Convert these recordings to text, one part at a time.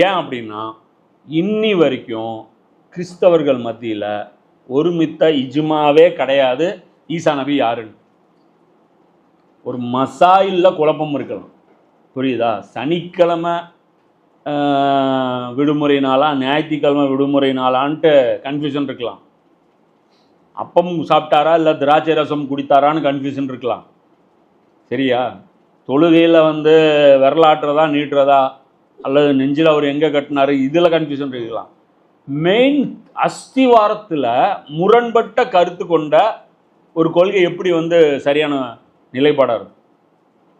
ஏன் அப்படின்னா இன்னி வரைக்கும் கிறிஸ்தவர்கள் மத்தியில் ஒருமித்த இஜ்மாவே கிடையாது. ஈசா நபி யாருன்னு? ஒரு மசாயில்ல குழப்பம் இருக்கலாம். புரியுதா? சனிக்கிழமை விடுமுறை நாளா ஞாயிற்றுக்கிழமை விடுமுறை நாளான்ட்டு கன்ஃபியூஷன் இருக்கலாம். அப்பம் சாப்பிட்டாரா இல்லை திராட்சை ரசம் குடித்தாரான்னு கன்ஃபியூஷன் இருக்கலாம். சரியா? தொழுகையில் வந்து விரலாட்டுறதா நீட்டுறதா அல்லது நெஞ்சில் அவர் எங்கே கட்டினாரு? இதில் கன்ஃபியூஷன் இருக்கலாம். மெயின் அஸ்திவாரத்தில் முரண்பட்ட கருத்து கொண்ட ஒரு கொள்கை எப்படி வந்து சரியான நிலைப்பாடாக இருக்கும்?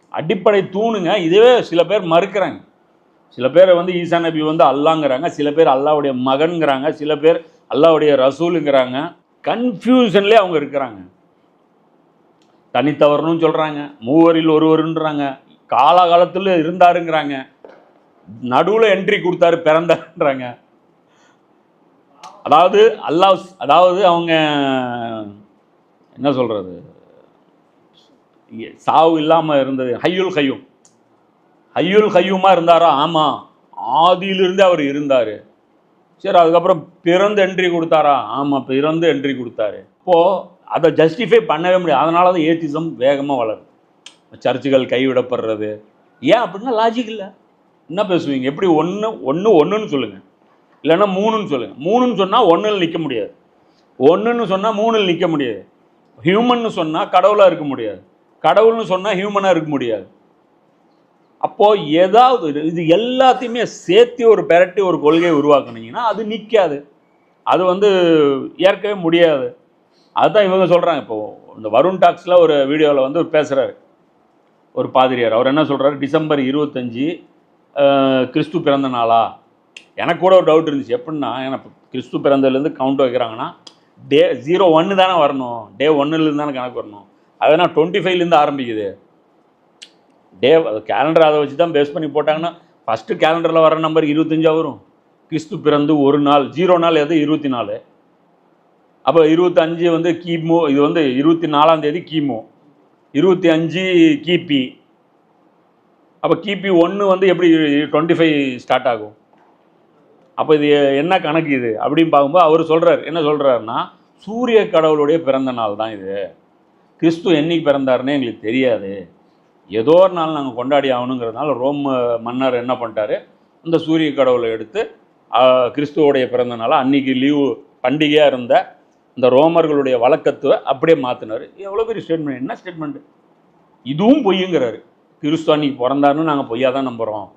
அடிப்படை தூணுங்க. இதுவே சில பேர் மறுக்கிறாங்க. சில பேர் வந்து ஈசா நபி வந்து அல்லாங்கிறாங்க. சில பேர் அல்லாவுடைய மகன்கிறாங்க. சில பேர் அல்லாவுடைய ரசூலுங்கிறாங்க. கன்ஃபியூஷன்லேயே அவங்க இருக்கிறாங்க. தனித்தவர்னு சொல்கிறாங்க மூவரில் ஒருவருன்றாங்க. காலகாலத்தில் இருந்தாருங்கிறாங்க. நடுவில் என்ட்ரி கொடுத்தாரு பிறந்தாருன்றாங்க. அதாவது அல்லாஹ் அதாவது அவங்க என்ன சொல்கிறது சாவு இல்லாமல் இருந்தது. ஹையுல் ஹையும் ஹையுல் ஹையுமாக இருந்தாரா? ஆமாம் ஆதியிலிருந்தே அவர் இருந்தார். சரி அதுக்கப்புறம் பிறந்து என்ட்ரி கொடுத்தாரா? ஆமாம் பிறந்து என்ட்ரி கொடுத்தாரு. இப்போது அதை ஜஸ்டிஃபை பண்ணவே முடியாது. அதனால தான் ஏத்திசம் வேகமாக வளருது. சர்ச்சுகள் கைவிடப்படுறது. ஏன் அப்படின்னா லாஜிக் இல்லை. என்ன பேசுவீங்க? எப்படி ஒன்று ஒன்று ஒன்றுன்னு சொல்லுங்கள் இல்லைன்னா மூணுன்னு சொல்லுங்கள் மூணுன்னு சொன்னால் ஒன்றில் நிற்க முடியாது. ஒன்றுன்னு சொன்னால் மூணில் நிற்க முடியாது. ஹியூமன்னு சொன்னால் கடவுளாக இருக்க முடியாது. கடவுள்னு சொன்னால் ஹியூமனாக இருக்க முடியாது. அப்போது ஏதாவது இது- எல்லாத்தையுமே சேர்த்து ஒரு பெரட்டி ஒரு கொள்கையை உருவாக்குனீங்கன்னா அது நிற்காது அது வந்து ஏற்கவே முடியாது. அதுதான் இவங்க சொல்கிறாங்க இப்போது இந்த வருண் டாக்ஸில் ஒரு வீடியோவில் வந்து பேசுகிறாரு ஒரு பாதிரியார். அவர் என்ன சொல்கிறாரு டிசம்பர் இருபத்தஞ்சி கிறிஸ்து பிறந்த நாளா? எனக்கு கூட ஒரு டவுட் இருந்துச்சு. எப்படின்னா எனக்கு கிறிஸ்து பிறந்ததுலேருந்து கவுண்ட் வைக்கிறாங்கன்னா டே ஜீரோ ஒன்று தானே வரணும். டே ஒன்னுலேருந்து தானே கணக்கு வரணும். அதனால் டுவெண்ட்டி ஃபைவ்லேருந்து ஆரம்பிக்குது. டே கேலண்டர் அதை வச்சு தான் பேஸ் பண்ணி போட்டாங்கன்னா ஃபஸ்ட்டு கேலண்டரில் வர நம்பர் இருபத்தஞ்சா வரும். கிறிஸ்து பிறந்து ஒரு நாள் ஜீரோ நாள் எது? இருபத்தி நாலு. அப்போ இருபத்தஞ்சு வந்து கிமு இது வந்து இருபத்தி நாலாம் தேதி கிமு. இருபத்தி அஞ்சு கிபி. அப்போ கிபி ஒன்று வந்து எப்படி டுவெண்ட்டி ஃபைவ் ஸ்டார்ட் ஆகும்? அப்போ இது என்ன கணக்கு இது? அப்படின்னு பார்க்கும்போது அவர் சொல்கிறார் என்ன சொல்கிறாருன்னா சூரிய கடவுளுடைய பிறந்த நாள் தான் இது. கிறிஸ்து என்னைக்கு பிறந்தாருன்னு எங்களுக்கு தெரியாது. ஏதோ ஒரு நாள் நாங்கள் கொண்டாடி ஆகணுங்கிறதுனால ரோம் மன்னர் என்ன பண்ணிட்டாரு? அந்த சூரிய கடவுளை எடுத்து கிறிஸ்துவோடைய பிறந்த நாள் அன்றைக்கி லீவு பண்டிகையாக இருந்த இந்த ரோமர்களுடைய வழக்கத்தை அப்படியே மாற்றினார் எவ்வளோ பெரிய ஸ்டேட்மெண்ட் என்ன ஸ்டேட்மெண்ட் இதுவும் பொய்யுங்கிறாரு. கிறிஸ்துவானி பிறந்தாருன்னு நாங்கள் பொய்யா தான் நம்புகிறோம்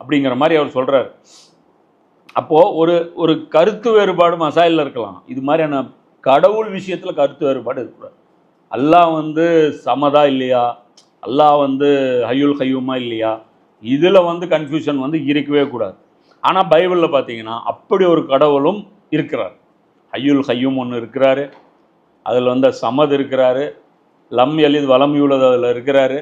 அப்படிங்கிற மாதிரி அவர் சொல்கிறார் அப்போது ஒரு ஒரு கருத்து வேறுபாடு மசாயில் இருக்கலாம். இது மாதிரியான கடவுள் விஷயத்தில் கருத்து வேறுபாடு இருக்கக்கூடாது. அல்லாஹ் வந்து சமதா இல்லையா? அல்லாஹ் வந்து ஹையுல் ஹையுமா இல்லையா? இதில் வந்து கன்ஃபியூஷன் வந்து இருக்கவே கூடாது. ஆனால் பைபிளில் பார்த்தீங்கன்னா அப்படி ஒரு கடவுளும் இருக்கிறார். ஹையுல் ஹையும் ஒன்று இருக்கிறாரு. அதில் வந்து சமது இருக்கிறாரு. லம் எளிது வளம் யூலது அதில் இருக்கிறாரு.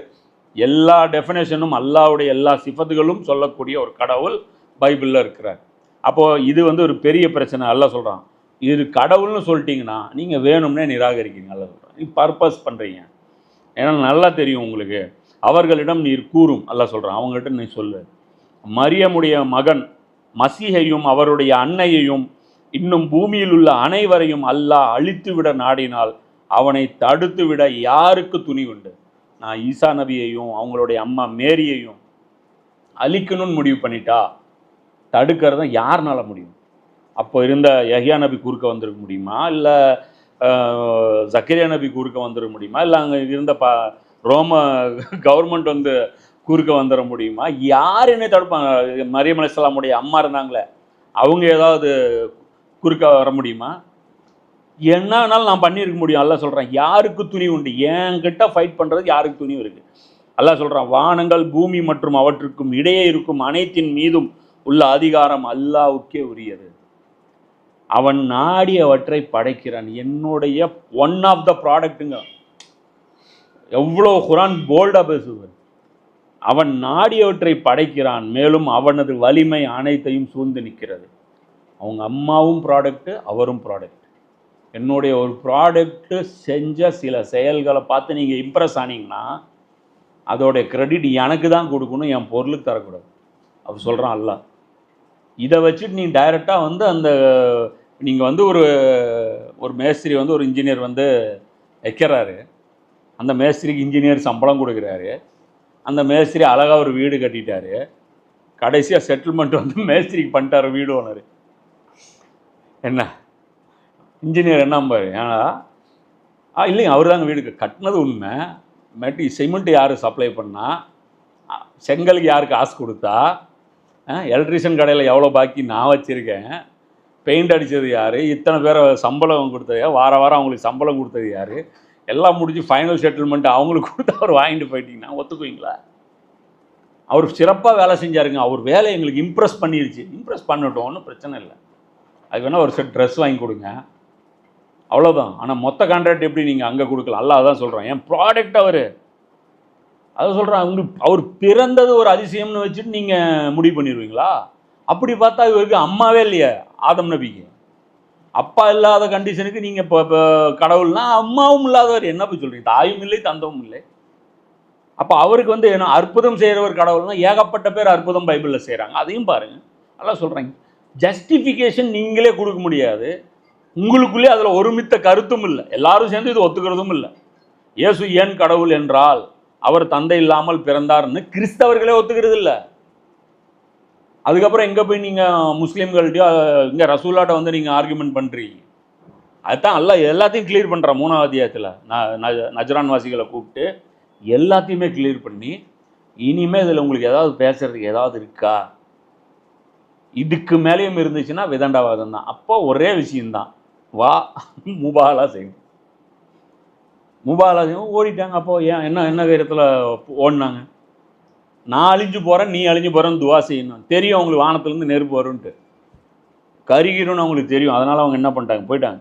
எல்லா டெஃபினேஷனும் அல்லாவுடைய எல்லா சிஃபத்துகளும் சொல்லக்கூடிய ஒரு கடவுள் பைபிளில் இருக்கிறார். அப்போது இது வந்து ஒரு பெரிய பிரச்சனை. அல்ல சொல்கிறான் இது கடவுள்னு சொல்லிட்டீங்கன்னா நீங்கள் வேணும்னே நிராகரிக்கிறீங்க. அல்ல சொல்கிறான் நீ பர்பஸ் பண்ணுறீங்க ஏன்னா நல்லா தெரியும் உங்களுக்கு. அவர்களிடம் நீர் கூறும் அல்ல சொல்கிறான் அவங்ககிட்ட நீ சொல்லு. மரியமுடைய மகன் மசீகையும் அவருடைய அன்னையையும் இன்னும் பூமியில் உள்ள அனைவரையும் அல்லாஹ் அழித்து விட நாடினால் அவனை தடுத்து விட யாருக்கு துணிவுண்டு? உண்டு ஈசா நபியையும் அவங்களுடைய அம்மா மேரியையும் அழிக்கணும்னு முடிவு பண்ணிட்டா தடுக்கிறத யாருனால முடியும்? அப்போ இருந்த யஹ்யா நபி குறுக்க வந்திருக்க முடியுமா? இல்லை ஜக்கரியா நபி குறுக்க வந்துட முடியுமா? இல்லை அங்கே இருந்த ப ரோம கவர்மெண்ட் வந்து குறுக்க வந்துட முடியுமா? யார் என்ன தடுப்பாங்க? மரியம் அலிஸ்லாமுடைய அம்மா இருந்தாங்களே அவங்க ஏதாவது குறுக்க வர முடியுமா? என்னன்னாலும் நான் பண்ணியிருக்க முடியும் அல்ல சொல்கிறேன் யாருக்கு துணி உண்டு? என்கிட்ட ஃபைட் பண்ணுறது யாருக்கு துணிவு இருக்குது அல்ல சொல்கிறான் வானங்கள் பூமி மற்றும் அவற்றுக்கும் இடையே இருக்கும் அனைத்தின் மீதும் உள்ள அதிகாரம் அல்லாவுக்கே உரியது. அவன் நாடியவற்றை படைக்கிறான். என்னுடைய ஒன் ஆஃப் த ப்ராடக்ட்டுங்க எவ்வளோ குரான் போல்டாக பேசுவார் அவன் நாடியவற்றை படைக்கிறான் மேலும் அவனது வலிமை அனைத்தையும் சூழ்ந்து நிற்கிறது. அவங்க அம்மாவும் ப்ராடக்ட்டு அவரும் ப்ராடக்ட் என்னுடைய ஒரு ப்ராடக்ட்டு செஞ்ச சில செயல்களை பார்த்து நீங்கள் இம்ப்ரெஸ் ஆனீங்கன்னா அதோடைய க்ரெடிட் எனக்கு தான் கொடுக்கணும் என் பொருளுக்கு தரக்கூடாது. அவர் சொல்கிறான் அல்லாஹ் இதை வச்சுட்டு நீ டைரெக்டாக வந்து அந்த நீங்கள் வந்து ஒரு ஒரு மேஸ்திரி வந்து ஒரு இன்ஜினியர் வந்து வைக்கிறாரு. அந்த மேஸ்திரிக்கு இன்ஜினியர் சம்பளம் கொடுக்குறாரு. அந்த மேஸ்திரி அழகாக ஒரு வீடு கட்டிட்டாரு. கடைசியாக செட்டில்மெண்ட் வந்து மேஸ்திரிக்கு பண்ணிட்டாரு வீடு ஓனர் என்ன? இன்ஜினியர் என்ன பாரு ஏன்னா ஆ இல்லைங்க அவர் தாங்க வீடு கட்டினது உண்மை. மெட்டி சிமெண்ட் யார் சப்ளை பண்ணால் செங்கலுக்கு யார் காசு கொடுத்தா? எலக்ட்ரிஷியன் கடையில் எவ்வளோ பாக்கி நான் வச்சுருக்கேன். பெயிண்ட் அடித்தது யார்? இத்தனை பேரை சம்பளம் கொடுத்தது யார்? வார வாரம் அவங்களுக்கு சம்பளம் கொடுத்தது யார்? எல்லாம் முடிஞ்சு ஃபைனல் செட்டில்மெண்ட் அவங்களுக்கு கொடுத்து அவர் வாங்கிட்டு போயிட்டீங்கன்னா ஒத்துக்குவீங்களா? அவர் சிறப்பாக வேலை செஞ்சாருங்க. அவர் வேலை எங்களுக்கு இம்ப்ரெஸ் பண்ணிருச்சு. இம்ப்ரெஸ் பண்ணட்டும் ஒன்றும் பிரச்சனை இல்லை. அது வேணால் ஒரு செட் ட்ரெஸ் வாங்கி கொடுங்க. அவ்வளோதான் ஆனால் மொத்த கான்ட்ராக்ட் எப்படி நீங்கள் அங்கே கொடுக்கலாம் அல்ல அதான் சொல்கிறேன் என் ப்ராடக்ட் அவர். அதை சொல்கிறேன் அவங்க அவர் பிறந்தது ஒரு அதிசயம்னு வச்சுட்டு நீங்கள் முடிவு பண்ணிடுவீங்களா? அப்படி பார்த்தா இவருக்கு அம்மாவே இல்லையே ஆதம் நபிக்கு. அப்பா இல்லாத கண்டிஷனுக்கு நீங்கள் இப்போ இப்போ கடவுள்னா அம்மாவும் இல்லாதவர். என்ன போய் சொல்கிறீங்க தாயும் இல்லை தந்தவும் இல்லை. அப்போ அவருக்கு வந்து என்ன அற்புதம் செய்கிறவர் கடவுள்னா ஏகப்பட்ட பேர் அற்புதம் பைபிளில் செய்கிறாங்க அதையும் பாருங்கள் நல்லா சொல்கிறாங்க ஜஸ்டிஃபிகேஷன் நீங்களே கொடுக்க முடியாது. உங்களுக்குள்ளே அதில் ஒருமித்த கருத்தும் இல்லை. எல்லாரும் சேர்ந்து இது ஒத்துக்கிறதும் இல்லை. இயேசு ஏன் கடவுள் என்றால் அவர் தந்தை இல்லாமல் பிறந்தார்னு கிறிஸ்தவர்களே ஒத்துக்கிறது இல்லை. அதுக்கப்புறம் எங்கே போய் நீங்கள் முஸ்லீம்கள்ட்டையோ இங்கே ரசூலாட்ட வந்து நீங்கள் ஆர்குமெண்ட் பண்ணுறீங்க அதுதான் அல்ல எல்லாத்தையும் கிளியர் பண்ணுறேன் மூணாவது அத்தியாயத்தில் ந- ந- நஜரான் வாசிகளை கூப்பிட்டு எல்லாத்தையுமே கிளியர் பண்ணி இனிமேல் இதில் உங்களுக்கு ஏதாவது பேசுகிறதுக்கு ஏதாவது இருக்கா? இதுக்கு மேலேயும் இருந்துச்சுன்னா விதண்டாவாதம் தான் அப்போ ஒரே விஷயந்தான் வா முபாலா செய்யும் முபாலா செய்யும் ஓடிட்டாங்க. அப்போ ஏன் என்ன என்ன தைரியத்தில் ஓடினாங்க? நான் அழிஞ்சு போகிறேன் நீ அழிஞ்சு போகிறேன்னு துவா செய்யணும். தெரியும் அவங்களுக்கு வானத்துலேருந்து நெருப்பு வரும்ன்ட்டு. கருகிரும்னு அவங்களுக்கு தெரியும். அதனால் அவங்க என்ன பண்ணிட்டாங்க? போயிட்டாங்க.